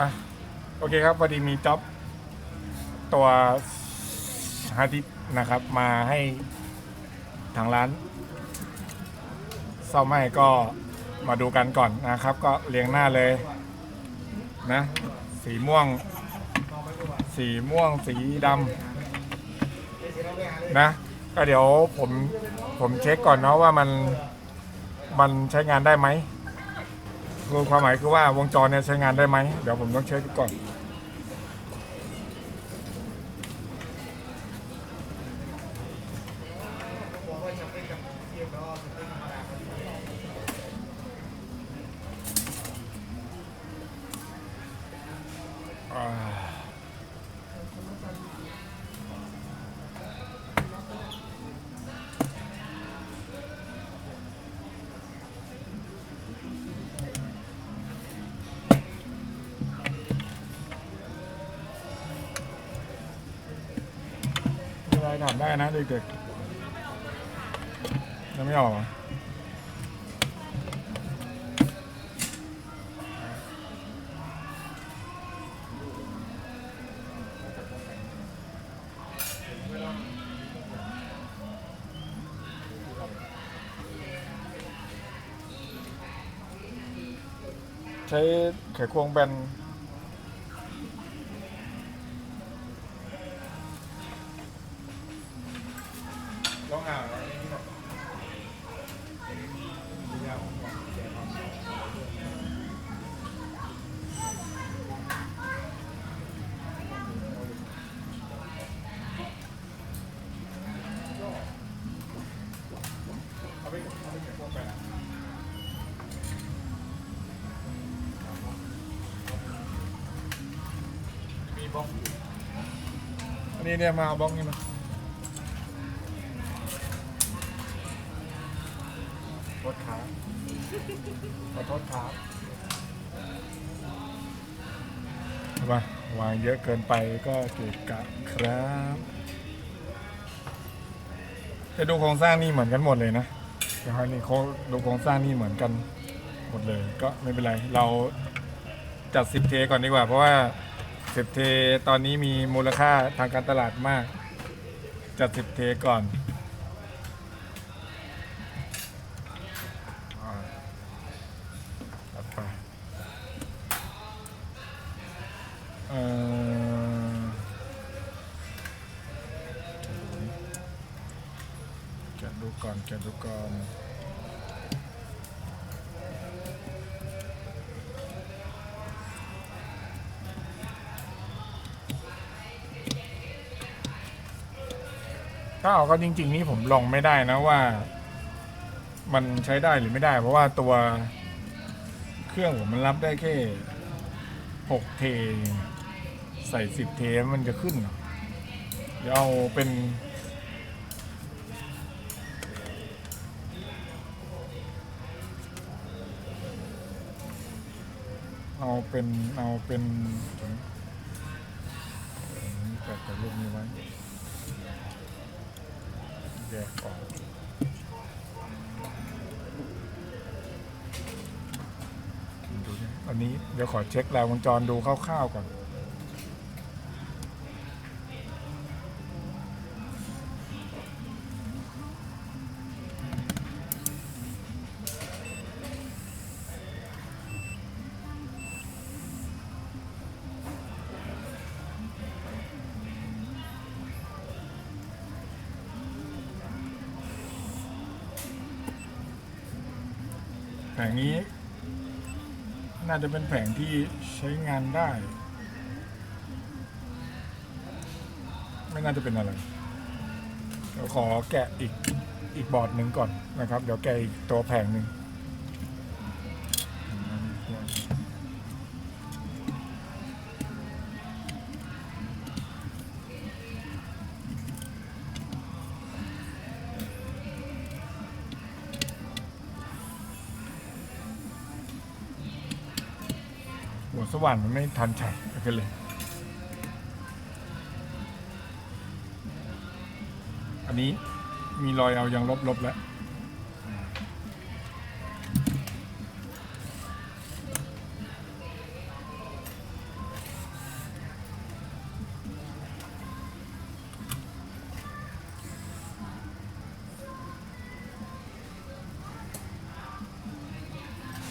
อะโอเคครับพอดีมีจ็อบตัวฮาร์ดดิสก์นะครับมาให้ทางร้านซ่อมให้ก็มาดูกันก่อนนะครับ ก็เรียงหน้าเลยนะสีม่วง สีม่วงสีดำนะ ก็เดี๋ยวผมผมเช็คก่อนเนาะว่ามันมันใช้งานได้ไหม คือความหมายคือว่าวงจรเนี่ยใช้งานได้ไหมเดี๋ยวผมต้องเช็คก่อน ได้นะเด็กๆยังไม่ออกหรอใช้ไขควงแบน อันนี้เนี่ยมาเอาบล็อกนี่มาโทษครับขอโทษครับเอามาวางเยอะเกินไปก็เกะกะครับจะดูโครงสร้างนี่เหมือนกันหมดเลยนะเดี๋ยวให้นี่เขาดูโครงสร้างนี่เหมือนกันหมดเลย ก็ไม่เป็นไร เราจัด10เทก่อนดีกว่า เพราะว่า สิบเทตอนนี้มีมูลค่าทางการตลาดมาก จัดสิบเทก่อนอ่าตัดไปเอ่อแกะดูก่อนแกะดูก่อน ถ้าเอาก็จริง ๆ นี่ผมลองไม่ได้นะว่า มันใช้ได้หรือไม่ได้ เพราะว่าตัวเครื่องผมมันรับได้แค่หกเท ใส่สิบเทมันจะขึ้นเดี๋ยวเอาเป็นเอาเป็นเอาเป็นแปะกับรูปนี้ไว้ แยกออกดูดิอันนี้เดี๋ยวขอเช็คแรงวงจรดูคร่าวๆก่อน งนี้ น่าจะเป็นแผงที่ใช้งานได้ ไม่น่าจะเป็นอะไรเดี๋ยวขอแกะอีกอีกบอร์ดหนึ่งก่อนนะครับ เดี๋ยวแกะอีกตัวแผงหนึ่ง สว่านมันไม่ทันฉากกันเลย อันนี้มีรอยเอายังลบๆแล้ว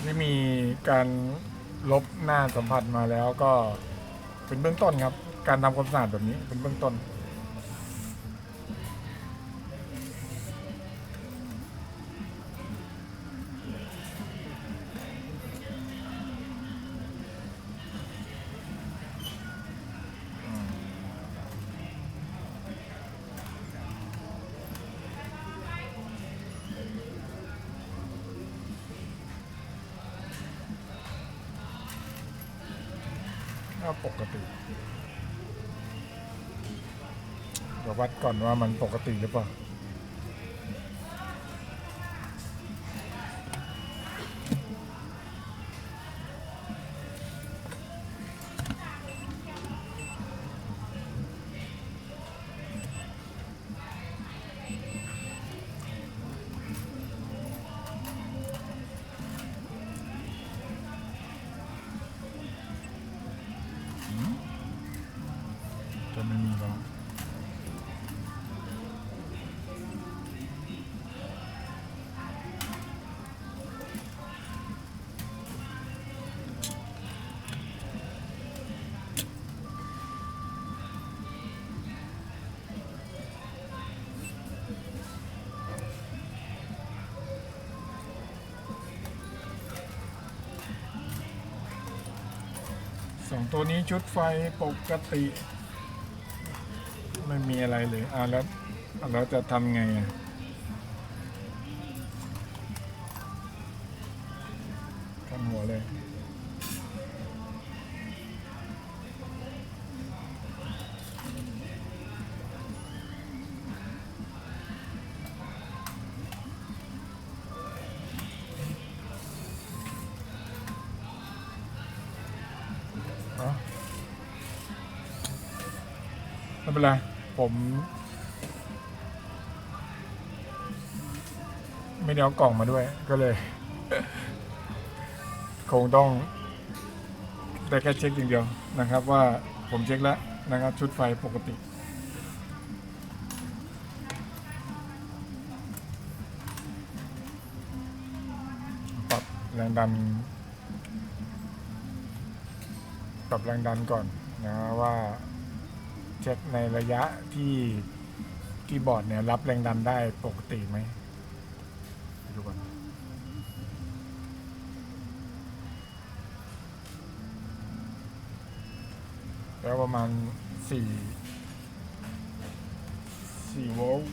ที่มีการ ลบหน้าสัมผัสมาแล้วก็เป็นเบื้องต้นครับ การทำความสะอาดแบบนี้เป็นเบื้องต้น ยววัดก่อนว่ามันปกติหรือเปล่า ตัวนี้ชุดไฟปกติ ไม่มีอะไรเลยอ่าแล้วอะแล้วจะทำไงอะ เป็นไร ผม ไม่ได้เอากล่องมาด้วย ก็เลย คงต้อง ได้แค่เช็คอย่างเดียวนะครับ ว่าผมเช็คแล้วนะครับ ชุดไฟปกติปรับแรงดันปรับแรงดันก่อนนะว่า เช็คในระยะที่ที่บอร์ดเนี่ยรับแรงดันได้ปกติไหมไปดูก่อนแล้วประมาณสี่สี่โวลต์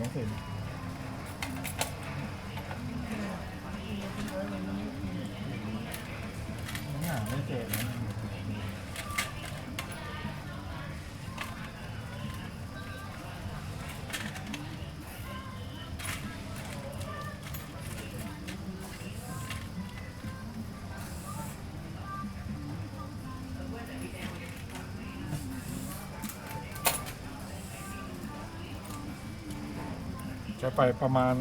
หล็กแหลมต้องเห็นหาไม่เจอ ไฟประมาณ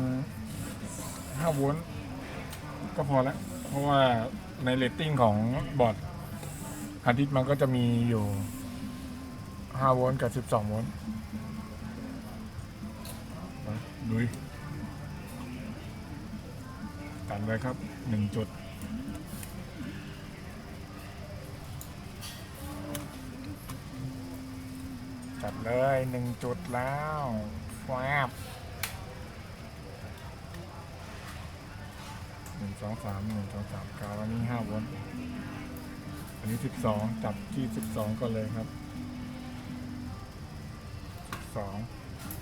5โวลต์ก็พอแล้ว เพราะว่าในเรตติ้งของบอร์ดฮาร์ดดิสก์มันก็จะมีอยู่5โวลต์กับ 12โวลต์ไปลุยตัดเลยครับ 1 จุดจัดเลย 1 จุดแล้วแฟบ หนึ่ง สองสามหนึ่งสองสามกาวอันนี้ห้าโวลต์อันนี้สิบสองจับที่สิบสองก็เลยครับสิบสอง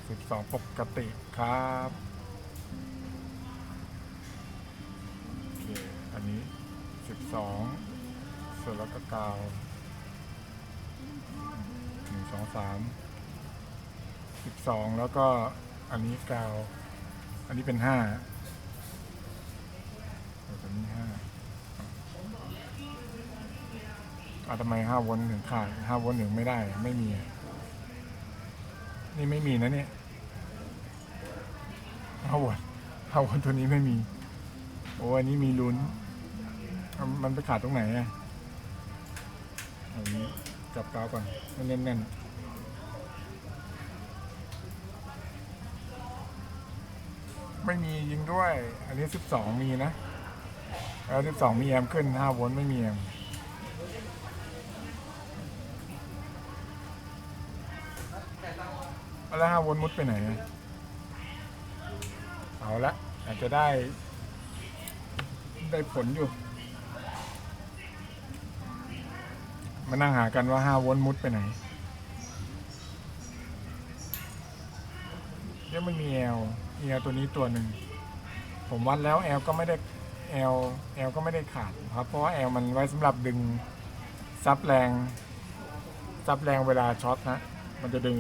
สิบสองปกติครับโอเคอันนี้สิบสองส่วนแล้วก็กาวหนึ่งสองสามสิบสองแล้วก็อันนี้เก้าอันนี้เป็นห้า ตัวนี้ห้าอะทำไมห้าวนถึงขาดห้าวนถึงไม่ได้ ไม่มี นี่ไม่มีนะเนี่ยห้าวนห้าวนตัวนี้ไม่มี โอ้อันนี้มีลุ้น มันไปขาดตรงไหนอะอันนี้จับกาวก่อนให้แน่นๆไม่มียิงด้วย อันนี้สิบสองมีนะ แล้วสิบสองมีแอมขึ้นห้าโวลต์ไม่มีแอมแล้วห้าโวลต์มุดไปไหนเอาละอาจจะได้ ได้ผลอยู่ มานั่งหากันว่าห้าโวลต์มุดไปไหนยังไม่มีแอลมีแอลตัวนี้ตัวหนึ่ง ผมวัดแล้วแอลก็ไม่ได้ แอลแอลก็ไม่ได้ขาดครับเพราะว่าแอลมันไว้สำหรับดึงซับแรงซับแรงเวลาช็อตนะมันจะดึง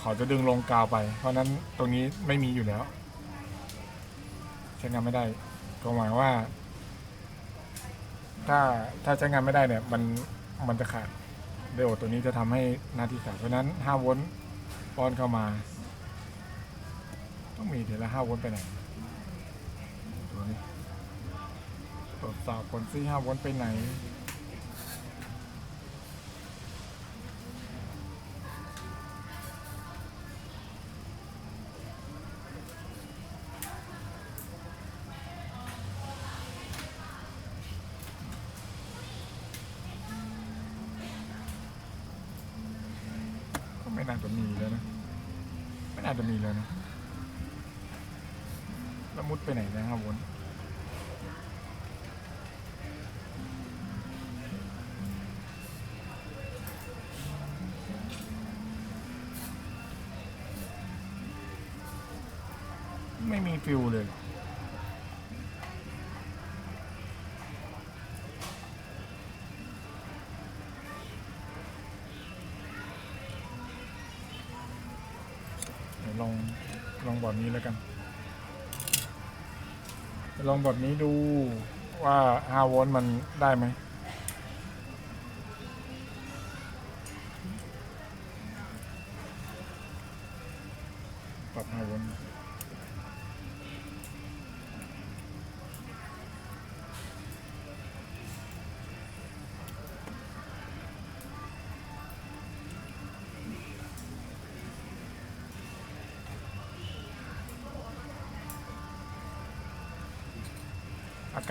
ขาจะดึงลงกาวไป เพราะนั้นตรงนี้ไม่มีอยู่แล้วใช้งานไม่ได้ก็หมายว่า ถ้าถ้าใช้งานไม่ได้เนี่ย มันมันจะขาดไดโอดตัวนี้จะทำให้หน้าที่ขาดเพราะฉะนั้น5โวลต์ป้อนเข้ามา ต้องมีเดี๋ยวละ5โวลต์ไปไหนตัวนี้ ตรวจสอบผลซี่5โวลต์ไปไหน ก็ไม่น่าจะมีแล้วนะ ไม่น่าจะมีแล้วนะแล้วมุดไปไหนนะครับวน ฟิวเลยลองลองบอร์ดนี้แล้วกัน ลองบอร์ดนี้ดูว่า5โวลต์มันได้ไหม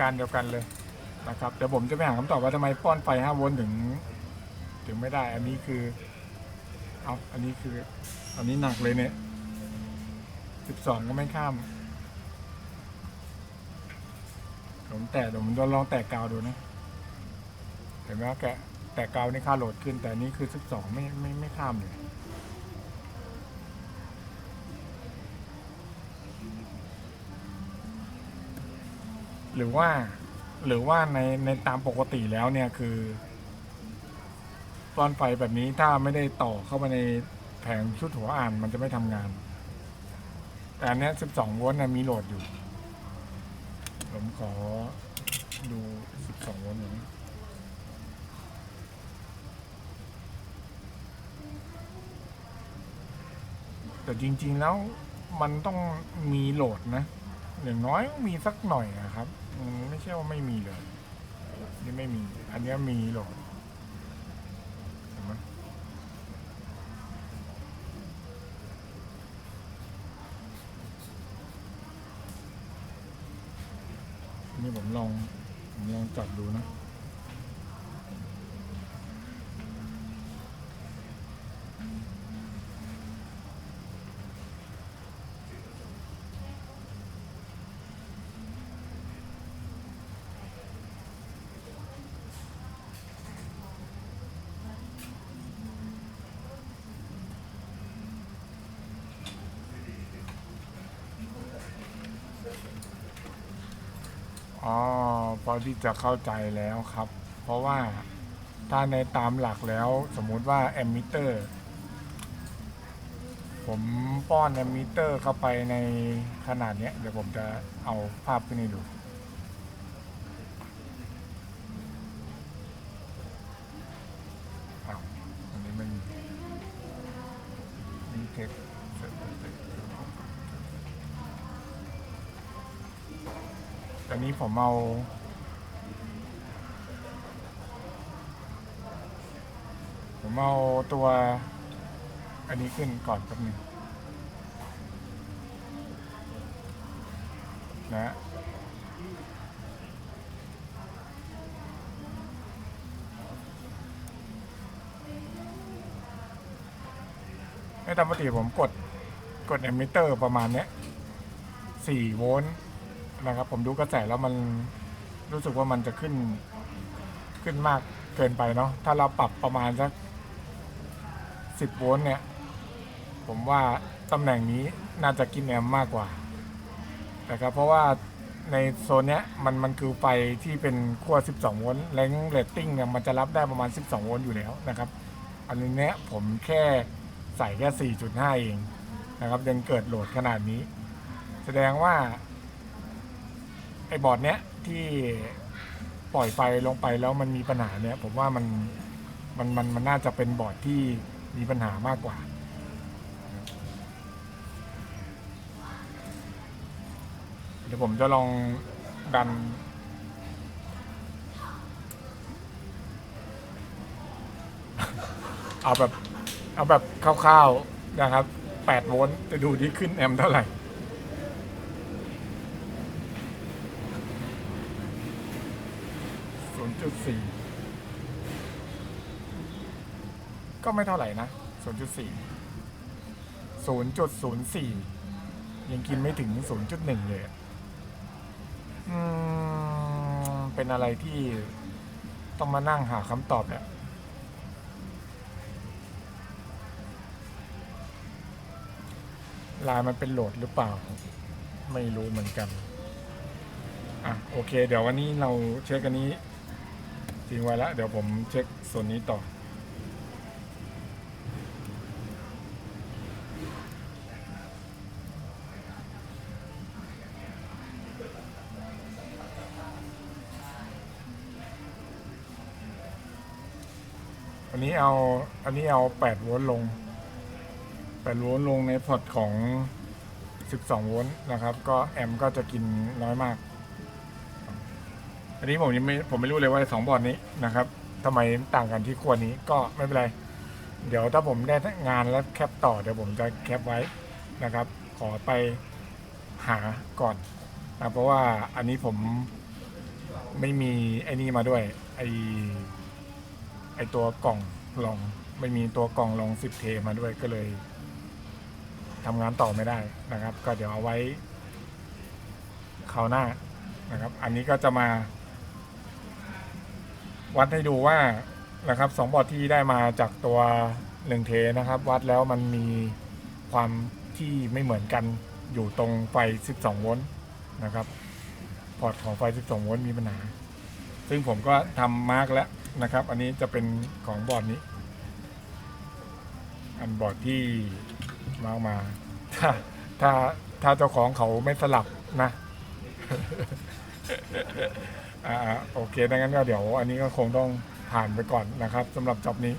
การเดียวกันเลยนะครับเดี๋ยวผมจะไปหาคำตอบว่าทำไมป้อนไฟ5โวลต์ถึง ถึงไม่ได้ อันนี้คือเอาอันนี้คือ อันนี้หนักเลยเนี่ยสิบสองก็ไม่ข้ามผมแตะเดี๋ยวผมจะลองแตะกาวดูนะเห็นไหมว่าแกแตะกาวนี่ค่าโหลดขึ้น แต่นี้คือสิบสองไม่ไม่ไม่ข้ามเลย หรือว่าหรือว่าในในตามปกติแล้วเนี่ยคือตอนไฟแบบนี้ถ้าไม่ได้ต่อเข้าไปในแผงชุดหัวอ่านมันจะไม่ทำงาน แต่อันเนี้ย12 โวลต์นะมีโหลดอยู่ ผมขอดู 12 โวลต์หน่อยแต่จริง ๆ แล้วมันต้องมีโหลดนะ อย่างน้อยมีสักหน่อยนะครับไม่ใช่ว่าไม่มีเลยนี่ไม่มี อันนี้มีหลดเห็นไหมนี่ผมลองผมลองจับดูนะ อ๋อพอที่จะเข้าใจแล้วครับ เพราะว่าถ้าในตามหลักแล้วสมมุติว่าแอมมิเตอร์ ผมป้อนแอมมิเตอร์เข้าไปในขนาดเนี้ย เดี๋ยวผมจะเอาภาพขึ้นให้ดู ผมเอาผมเอาตัวอันนี้ขึ้นก่อนแป๊บนึงนะในตามปกติผมกดกดแอมมิเตอร์ประมาณเนี้ยสี่โวลต์ นะครับ ผมดูกระแสแล้วมันรู้สึกว่ามันจะขึ้นขึ้นมากเกินไปเนาะถ้าเราปรับประมาณสักสิบโวลต์เนี่ย ผมว่าตำแหน่งนี้น่าจะกินแอมมากกว่านะครับเพราะว่าในโซนเนี้ยมันมันคือไฟที่เป็นขั้ว 12 โวลต์แรงเรตติ้งเนี่ยมันจะรับได้ประมาณ 12 โวลต์อยู่แล้วนะครับ อันนี้เนี้ยผมแค่ใส่แค่ 4.5 เองนะครับยังเกิดโหลดขนาดนี้ แสดงว่า ไอ้บอร์ดเนี้ยที่ปล่อยไฟลงไปแล้วมันมีปัญหาเนี้ยผมว่ามันมันมันมันน่าจะเป็นบอร์ดที่มีปัญหามากกว่า เดี๋ยวผมจะลองดันเอาแบบเอาแบบคร่าวๆนะครับ 8 โวลต์จะดูที่ขึ้นแอมเท่าไหร่ 0.4 ก็ไม่เท่าไหร่นะ 0.4 0.04 ยังกินไม่ถึง 0.1 เลยอืมเป็นอะไรที่ต้องมานั่งหาคำตอบเนี่ยลายมันเป็นโหลดหรือเปล่า ไม่รู้เหมือนกัน อะ โอเค เดี๋ยววันนี้เราเช็คอันนี้ ทิ้งไว้แล้ว เดี๋ยวผมเช็คส่วนนี้ต่อ อันนี้เอาอันนี้เอาแปดโวลต์ลงแปดโวลต์ลงในพอร์ตของสิบสองโวลต์นะครับ ก็แอมก็จะกินน้อยมาก อันนี้ผมยังไม่ผมไม่รู้เลยว่าสองบอร์ดนี้นะครับทำไมต่างกันที่ขั้วนี้ก็ไม่เป็นไร เดี๋ยวถ้าผมได้งานแล้วแคปต่อเดี๋ยวผมจะแคปไว้นะครับ ขอไปหาก่อนนะเพราะว่าอันนี้ผมไม่มีไอ้นี่มาด้วยไอไอตัวกล่องรองไม่มีตัวกล่องรอง10เทมาด้วยก็เลยทำงานต่อไม่ได้นะครับ ก็เดี๋ยวเอาไว้คราวหน้านะครับ อันนี้ก็จะมา วัดให้ดูว่านะครับสองบอร์ดที่ได้มาจากตัวหนึ่งเทนะครับ วัดแล้วมันมีความที่ไม่เหมือนกันอยู่ตรงไฟ 12 โวลต์นะครับ พอร์ตของไฟ 12 โวลต์มีปัญหา ซึ่งผมก็ทำมาร์กแล้วนะครับ อันนี้จะเป็นของบอร์ดนี้ อันบอร์ดที่มาร์กมา ถ้าถ้าถ้าเจ้าของเขาไม่สลับนะ อ่าโอเคดังนั้นก็เดี๋ยวอันนี้ก็คงต้องผ่านไปก่อนนะครับสำหรับจ็อบนี้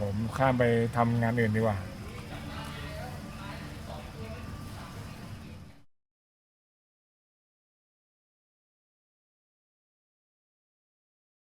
ผมข้ามไปทำงานอื่นดีกว่า